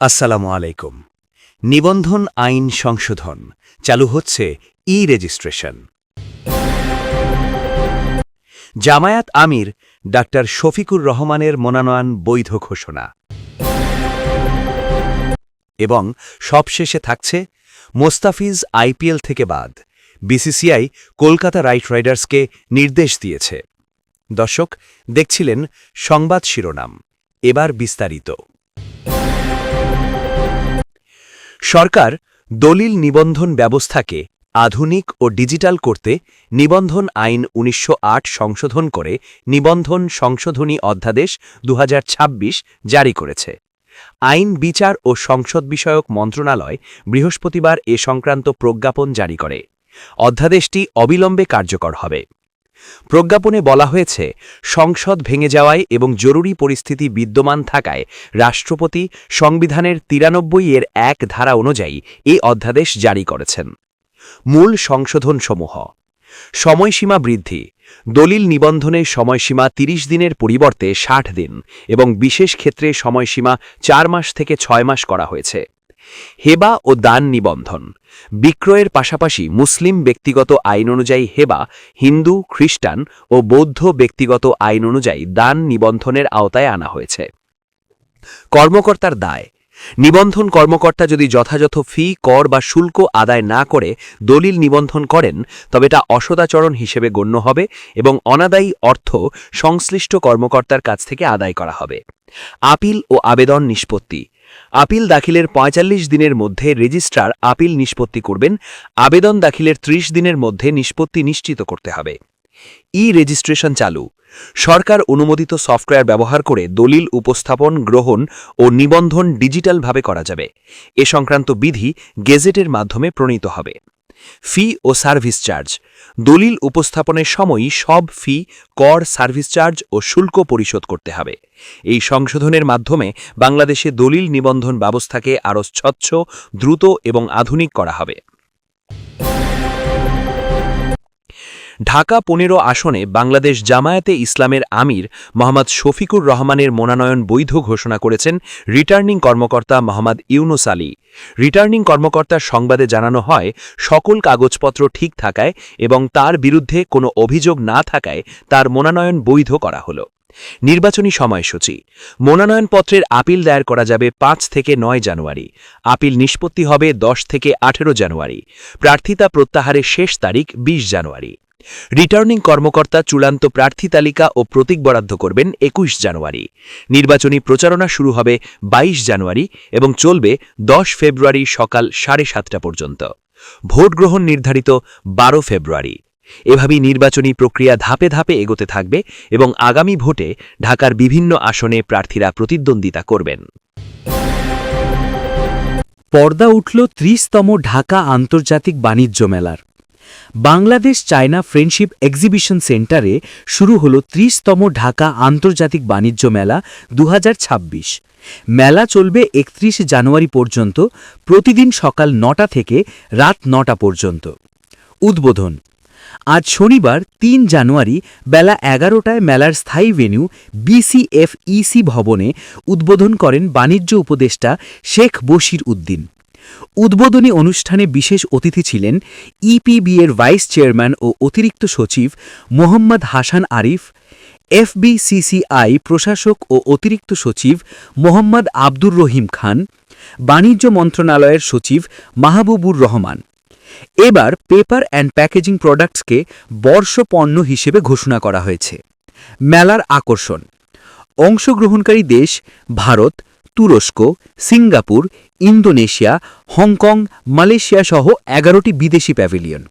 আসসালামু আলাইকুম। নিবন্ধন আইন সংশোধন চালু হচ্ছে ই রেজিস্ট্রেশন জামায়াত আমির ডাক্তার শফিকুর রহমানের মনোনয়ন বৈধ ঘোষণা। এবং সবশেষে থাকছে মোস্তাফিজ আইপিএল থেকে বাদ। বিসিসিআই কলকাতা রাইট রাইডার্সকে নির্দেশ দিয়েছে। দর্শক, দেখছিলেন সংবাদ শিরোনাম। এবার বিস্তারিত। সরকার দলিল নিবন্ধন ব্যবস্থাকে আধুনিক ও ডিজিটাল করতে নিবন্ধন আইন উনিশশো আট সংশোধন করে নিবন্ধন সংশোধনী অধ্যাদেশ দু হাজার ছাব্বিশ জারি করেছে। আইন, বিচার ও সংসদ বিষয়ক মন্ত্রণালয় বৃহস্পতিবার এ সংক্রান্ত প্রজ্ঞাপন জারি করে। অধ্যাদেশটি অবিলম্বে কার্যকর হবে। প্রজ্ঞাপনে বলা হয়েছে, সংসদ ভেঙে যাওয়ায় এবং জরুরি পরিস্থিতি বিদ্যমান থাকায় রাষ্ট্রপতি সংবিধানের তিরানব্বই এর এক ধারা অনুযায়ী এই অধ্যাদেশ জারি করেছেন। মূল সংশোধনসমূহ। সময়সীমা বৃদ্ধি। দলিল নিবন্ধনের সময়সীমা ৩০ দিনের পরিবর্তে ৬০ দিন এবং বিশেষ ক্ষেত্রে সময়সীমা চার মাস থেকে ছয় মাস করা হয়েছে। হেবা ও দান নিবন্ধন। বিক্রয়ের পাশাপাশি মুসলিম ব্যক্তিগত আইন অনুযায়ী হেবা, হিন্দু, খ্রিস্টান ও বৌদ্ধ ব্যক্তিগত আইন অনুযায়ী দান নিবন্ধনের আওতায় আনা হয়েছে। কর্মকর্তার দায়। নিবন্ধন কর্মকর্তা যদি যথাযথ ফি, কর বা শুল্ক আদায় না করে দলিল নিবন্ধন করেন, তবে এটা অসদাচরণ হিসেবে গণ্য হবে এবং অনাদায়ী অর্থ সংশ্লিষ্ট কর্মকর্তার কাছ থেকে আদায় করা হবে। আপিল ও আবেদন নিষ্পত্তি। আপিল দাখিলের ৪৫ দিনের মধ্যে রেজিস্ট্রার আপিল নিষ্পত্তি করবেন, আবেদন দাখিলের ৩০ দিনের মধ্যে নিষ্পত্তি নিশ্চিত করতে হবে। ই রেজিস্ট্রেশন চালু। সরকার অনুমোদিত সফটওয়্যার ব্যবহার করে দলিল উপস্থাপন, গ্রহণ ও নিবন্ধন ডিজিটালভাবে করা যাবে। এ সংক্রান্ত বিধি গেজেটের মাধ্যমে প্রণীত হবে। ফি ও সার্ভিস চার্জ। দলিল উপস্থাপনের সময়ই সব ফি, কর, সার্ভিস চার্জ ও শুল্ক পরিশোধ করতে হবে। এই সংশোধনের মাধ্যমে বাংলাদেশে দলিল নিবন্ধন ব্যবস্থাকে আরও স্বচ্ছ, দ্রুত এবং আধুনিক করা হবে। ঢাকা পনেরো আসনে বাংলাদেশ জামায়াতে ইসলামের আমির মোহাম্মদ শফিকুর রহমানের মনোনয়ন বৈধ ঘোষণা করেছেন রিটার্নিং কর্মকর্তা মোহাম্মদ ইউনুস আলী। রিটার্নিং কর্মকর্তার সংবাদে জানানো হয়, সকল কাগজপত্র ঠিক থাকায় এবং তার বিরুদ্ধে কোনো অভিযোগ না থাকায় তার মনোনয়ন বৈধ করা হলো। নির্বাচনী সময়সূচি। মনোনয়নপত্রের আপিল দায়ের করা যাবে পাঁচ থেকে নয় জানুয়ারি। আপিল নিষ্পত্তি হবে দশ থেকে আঠেরো জানুয়ারি। প্রার্থিতা প্রত্যাহারের শেষ তারিখ ২০ জানুয়ারি। রিটার্নিং কর্মকর্তা চূড়ান্ত প্রার্থী তালিকা ও প্রতীক বরাদ্দ করবেন একুশ জানুয়ারি। নির্বাচনী প্রচারণা শুরু হবে ২২ জানুয়ারি এবং চলবে দশ ফেব্রুয়ারি সকাল সাড়ে সাতটা পর্যন্ত। ভোট গ্রহণ নির্ধারিত বারো ফেব্রুয়ারি। এভাবেই নির্বাচনী প্রক্রিয়া ধাপে ধাপে এগোতে থাকবে এবং আগামী ভোটে ঢাকার বিভিন্ন আসনে প্রার্থীরা প্রতিদ্বন্দ্বিতা করবেন। পর্দা উঠল ত্রিশতম ঢাকা আন্তর্জাতিক বাণিজ্য মেলার। বাংলাদেশ চায়না ফ্রেন্ডশিপ এক্সিবিশন সেন্টারে শুরু হল ত্রিশতম ঢাকা আন্তর্জাতিক বাণিজ্য মেলা দু হাজার ছাব্বিশ। মেলা চলবে একত্রিশ জানুয়ারি পর্যন্ত, প্রতিদিন সকাল নটা থেকে রাত নটা পর্যন্ত। উদ্বোধন। আজ শনিবার, তিন জানুয়ারি, বেলা এগারোটায় মেলার স্থায়ী ভেন্যু বিসিএফইসি ভবনে উদ্বোধন করেন বাণিজ্য উপদেষ্টা শেখ বশির উদ্দিন। উদ্বোধনী অনুষ্ঠানে বিশেষ অতিথি ছিলেন ইপিবি এর ভাইস চেয়ারম্যান ও অতিরিক্ত সচিব মোহাম্মদ হাসান আরিফ এফবিসিসিআই প্রশাসক ও অতিরিক্ত সচিব মোহাম্মদ আব্দুর রহিম খান, বাণিজ্য মন্ত্রণালয়ের সচিব মাহবুবুর রহমান। এবার পেপার অ্যান্ড প্যাকেজিং প্রোডাক্টসকে বর্ষপণ্য হিসেবে ঘোষণা করা হয়েছে। মেলার আকর্ষণ। অংশগ্রহণকারী দেশ ভারত তুরস্ক, সিঙ্গাপুর, ইন্দোনেশিয়া, হংকং, মালয়েশিয়া সহ এগারোটি বিদেশি প্যাভিলিয়ন।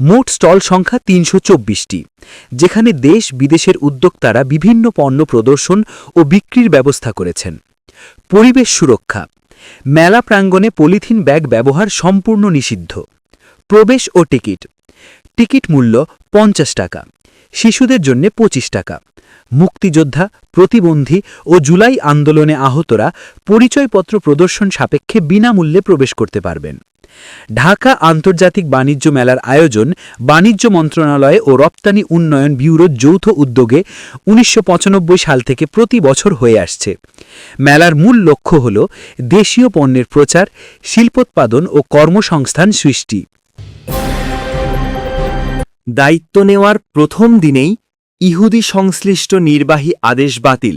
মোট স্টল সংখ্যা তিনশো চব্বিশটি, যেখানে দেশ বিদেশের উদ্যোক্তারা বিভিন্ন পণ্য প্রদর্শন ও বিক্রির ব্যবস্থা করেছেন। পরিবেশ সুরক্ষা, মেলা প্রাঙ্গণে পলিথিন ব্যাগ ব্যবহার সম্পূর্ণ নিষিদ্ধ। প্রবেশ ও টিকিট টিকিট মূল্য পঞ্চাশ টাকা, শিশুদের জন্য পঁচিশ টাকা। মুক্তিযোদ্ধা, প্রতিবন্ধী ও জুলাই আন্দোলনে আহতরা পরিচয়পত্র প্রদর্শন সাপেক্ষে বিনামূল্যে প্রবেশ করতে পারবেন। ঢাকা আন্তর্জাতিক বাণিজ্য মেলার আয়োজন বাণিজ্য মন্ত্রণালয় ও রপ্তানি উন্নয়ন ব্যুরোর যৌথ উদ্যোগে উনিশশো পঁচানব্বই সাল থেকে প্রতি বছর হয়ে আসছে। মেলার মূল লক্ষ্য হল দেশীয় পণ্যের প্রচার, শিল্পোৎপাদন ও কর্মসংস্থান সৃষ্টি। দায়িত্ব নেওয়ার প্রথম দিনেই ইহুদি সংশ্লিষ্ট নির্বাহী আদেশ বাতিল,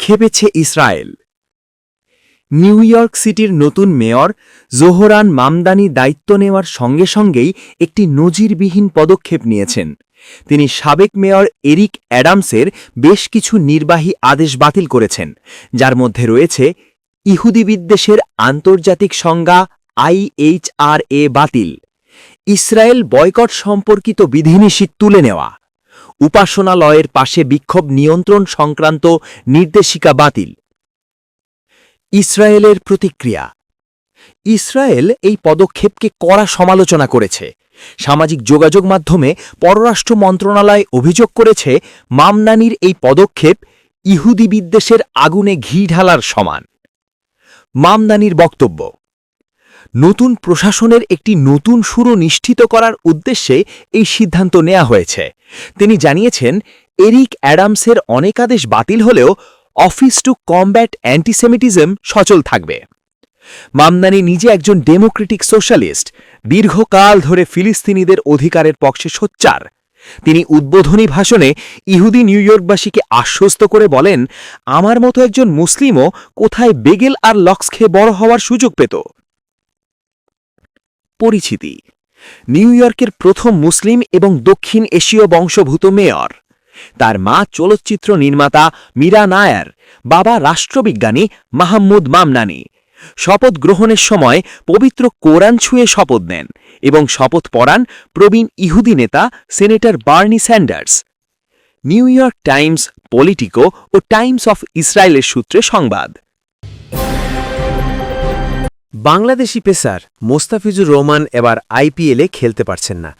খেপেছে ইসরায়েল। নিউ ইয়র্ক সিটির নতুন মেয়র জোহরান মামদানি দায়িত্ব নেওয়ার সঙ্গে সঙ্গেই একটি নজিরবিহীন পদক্ষেপ নিয়েছেন। তিনি সাবেক মেয়র এরিক অ্যাডামসের বেশ কিছু নির্বাহী আদেশ বাতিল করেছেন, যার মধ্যে রয়েছে ইহুদি বিদ্বেষের আন্তর্জাতিক সংজ্ঞা আইএইচআরএ বাতিল, ইসরায়েল বয়কট সম্পর্কিত বিধিনিষেধ তুলে নেওয়া। উপাসনালয়ের পাশে বিক্ষোভ নিয়ন্ত্রণ সংক্রান্ত নির্দেশিকা বাতিল। ইসরায়েলের প্রতিক্রিয়া। ইসরায়েল এই পদক্ষেপকে কড়া সমালোচনা করেছে। সামাজিক যোগাযোগ মাধ্যমে পররাষ্ট্র মন্ত্রণালয় অভিযোগ করেছে, মামনানির এই পদক্ষেপ ইহুদি বিদ্বেষের আগুনে ঘি ঢালার সমান। মামদানির বক্তব্য নতুন প্রশাসনের একটি নতুন শুরু নিশ্চিত করার উদ্দেশ্যে এই সিদ্ধান্ত নেওয়া হয়েছে। তিনি জানিয়েছেন, এরিক অ্যাডামসের অনেকাদেশ বাতিল হলেও অফিস টু কমব্যাট অ্যান্টিসেমিটিজম সচল থাকবে। মামদানি নিজে একজন ডেমোক্রেটিক সোশ্যালিস্ট, দীর্ঘকাল ধরে ফিলিস্তিনিদের অধিকারের পক্ষে সোচ্চার। তিনি উদ্বোধনী ভাষণে ইহুদি নিউ ইয়র্কবাসীকে আশ্বস্ত করে বলেন, আমার মতো একজন মুসলিমও কোথায় বেগেল আর লক্স খেয়ে বড় হওয়ার সুযোগ পেত। পরিচিতি। নিউ ইয়র্কের প্রথম মুসলিম এবং দক্ষিণ এশীয় বংশভূত মেয়র। তার মা চলচ্চিত্র নির্মাতা মীরা নায়ার, বাবা রাষ্ট্রবিজ্ঞানী মাহমুদ মামনানি। শপথ গ্রহণের সময় পবিত্র কোরআন ছুঁয়ে শপথ নেন এবং শপথ পড়ান প্রবীণ ইহুদি নেতা senator Bernie Sanders. New York Times, Politico O Times of ইসরায়েলের সূত্রে সংবাদ। বাংলাদেশি পেসার মোস্তাফিজুর রহমান এবার আইপিএলে খেলতে পারছেন না।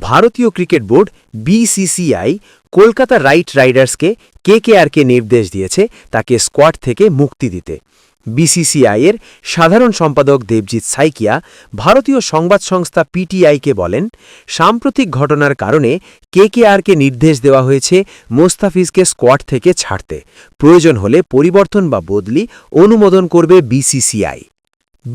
ভারতীয় cricket board BCCI Kolkata Knight রাইডার্সকে কেকেআরকে নির্দেশ দিয়েছে তাকে স্কোয়াড থেকে মুক্তি দিতে। বিসিসিআইয়ের সাধারণ সম্পাদক দেবজিৎ সাইকিয়া ভারতীয় সংবাদ সংস্থা পিটিআইকে বলেন, সাম্প্রতিক ঘটনার কারণে কেকেআরকে নির্দেশ দেওয়া হয়েছে মোস্তাফিজকে স্কোয়াড থেকে ছাড়তে। প্রয়োজন হলে পরিবর্তন বা বদলি অনুমোদন করবে বিসিসিআই।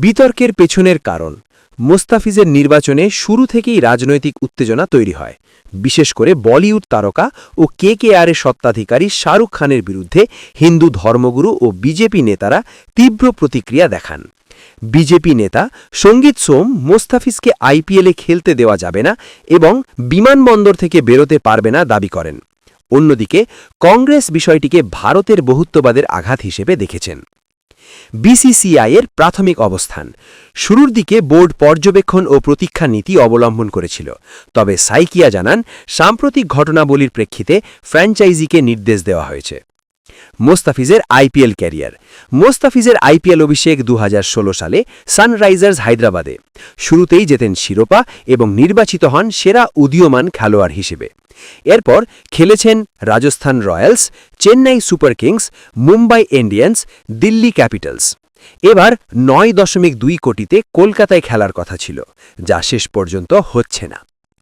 বিতর্কের পেছনের কারণ। মোস্তাফিজের নির্বাচনে শুরু থেকেই রাজনৈতিক উত্তেজনা তৈরি হয়। বিশেষ করে বলিউড তারকা ও কে কে আর আরের সত্ত্বাধিকারী শাহরুখ খানের বিরুদ্ধে হিন্দু ধর্মগুরু ও বিজেপি নেতারা তীব্র প্রতিক্রিয়া দেখান। বিজেপি নেতা সংগীত সোম মোস্তাফিজকে আইপিএলে খেলতে দেওয়া যাবে না এবং বিমানবন্দর থেকে বেরোতে পারবে না দাবি করেন। অন্যদিকে কংগ্রেস বিষয়টিকে ভারতের বহুত্ববাদের আঘাত হিসেবে দেখেছেন। বিসিসিআইয়ের প্রাথমিক অবস্থান। শুরুর দিকে বোর্ড পর্যবেক্ষণ ও প্রতীক্ষা নীতি অবলম্বন করেছিল। তবে সাইকিয়া জানান, সাম্প্রতিক ঘটনাবলীর প্রেক্ষিতে ফ্র্যাঞ্চাইজিকে নির্দেশ দেওয়া হয়েছে। মোস্তাফিজের আইপিএল ক্যারিয়ার। মোস্তাফিজের আইপিএল অভিষেক দু হাজার ষোলো সালে সানরাইজার্স হায়দ্রাবাদে। শুরুতেই যেতেন শিরোপা এবং নির্বাচিত হন সেরা উদীয়মান খেলোয়াড় হিসেবে। এরপর খেলেছেন Rajasthan Royals, Chennai Super Kings, Mumbai Indians, Delhi Capitals. এবার নয় দশমিক দুই কোটিতে কলকাতায় খেলার কথা ছিল, যা শেষ পর্যন্ত হচ্ছে না।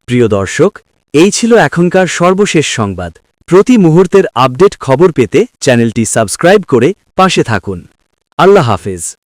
প্রিয় দর্শক, এই ছিল এখনকার সর্বশেষ সংবাদ। প্রতি মুহূর্তের আপডেট খবর পেতে চ্যানেলটি সাবস্ক্রাইব করে পাশে থাকুন। আল্লাহ হাফেজ।